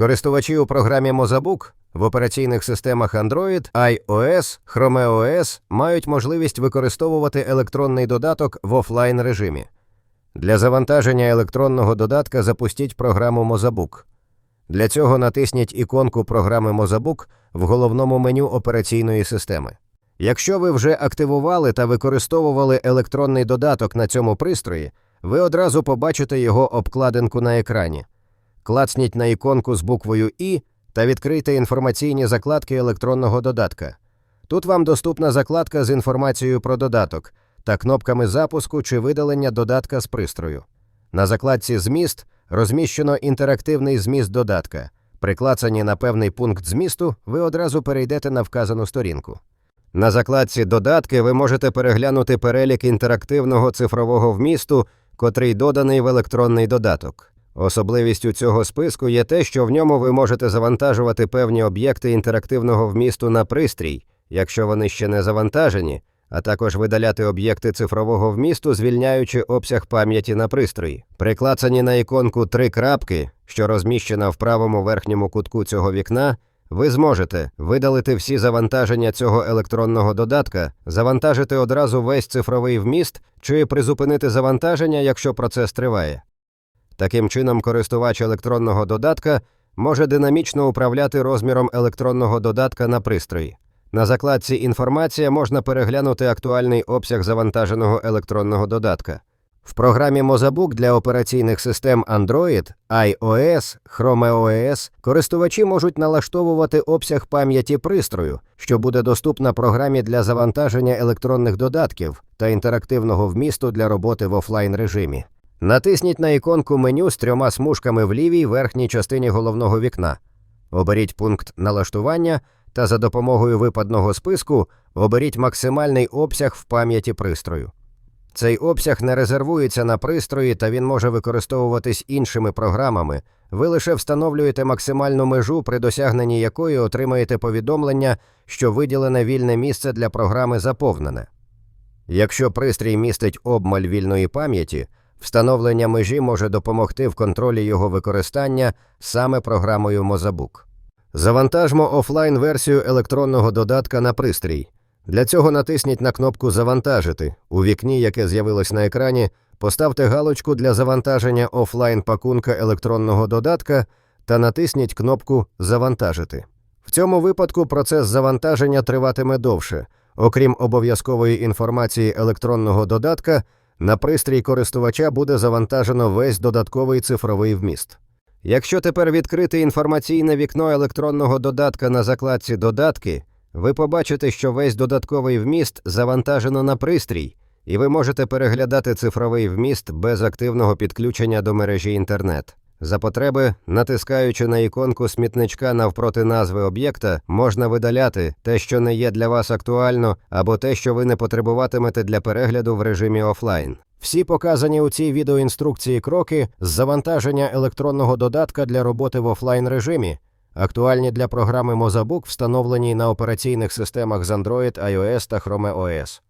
Користувачі у програмі Mozabuk в операційних системах Android, iOS, Chrome OS мають можливість використовувати електронний додаток в офлайн режимі. Для завантаження електронного додатка запустіть програму Mozabuk. Для цього натисніть іконку програми Mozabuk в головному меню операційної системи. Якщо ви вже активували та використовували електронний додаток на цьому пристрої, ви одразу побачите його обкладинку на екрані. Клацніть на іконку з буквою І та відкрийте інформаційні закладки електронного додатка. Тут вам доступна закладка з інформацією про додаток та кнопками запуску чи видалення додатка з пристрою. На закладці Зміст розміщено інтерактивний зміст додатка. При клацанні на певний пункт змісту ви одразу перейдете на вказану сторінку. На закладці Додатки ви можете переглянути перелік інтерактивного цифрового вмісту, котрий доданий в електронний додаток. Особливістю цього списку є те, що в ньому ви можете завантажувати певні об'єкти інтерактивного вмісту на пристрій, якщо вони ще не завантажені, а також видаляти об'єкти цифрового вмісту, звільняючи обсяг пам'яті на пристрої. При клацанні на іконку три крапки, що розміщена в правому верхньому кутку цього вікна, ви зможете видалити всі завантаження цього електронного додатка, завантажити одразу весь цифровий вміст чи призупинити завантаження, якщо процес триває. Таким чином, користувач електронного додатка може динамічно управляти розміром електронного додатка на пристрої. На закладці Інформація можна переглянути актуальний обсяг завантаженого електронного додатка. В програмі Mozabuk для операційних систем Android, iOS, Chrome OS користувачі можуть налаштовувати обсяг пам'яті пристрою, що буде доступна програмі для завантаження електронних додатків та інтерактивного вмісту для роботи в офлайн режимі. Натисніть на іконку меню з трьома смужками в лівій верхній частині головного вікна. Оберіть пункт налаштування та за допомогою випадного списку оберіть максимальний обсяг в пам'яті пристрою. Цей обсяг не резервується на пристрої та він може використовуватись іншими програмами. Ви лише встановлюєте максимальну межу, при досягненні якої отримаєте повідомлення, що виділене вільне місце для програми заповнене. Якщо пристрій містить обмаль вільної пам'яті, встановлення межі може допомогти в контролі його використання саме програмою Mozabuk. Завантажмо офлайн версію електронного додатка на пристрій. Для цього натисніть на кнопку Завантажити у вікні, яке з'явилось на екрані, поставте галочку для завантаження офлайн пакунка електронного додатка та натисніть кнопку Завантажити. В цьому випадку процес завантаження триватиме довше. Окрім обов'язкової інформації електронного додатка, на пристрій користувача буде завантажено весь додатковий цифровий вміст. Якщо тепер відкрити інформаційне вікно електронного додатка на закладці Додатки, ви побачите, що весь додатковий вміст завантажено на пристрій, і ви можете переглядати цифровий вміст без активного підключення до мережі інтернет. За потреби, натискаючи на іконку смітничка навпроти назви об'єкта, можна видаляти те, що не є для вас актуально, або те, що ви не потребуватимете для перегляду в режимі офлайн. Всі показані у цій відеоінструкції кроки з завантаження електронного додатка для роботи в офлайн режимі, актуальні для програми Mozabuk, встановленій на операційних системах з Android, iOS та Chrome OS.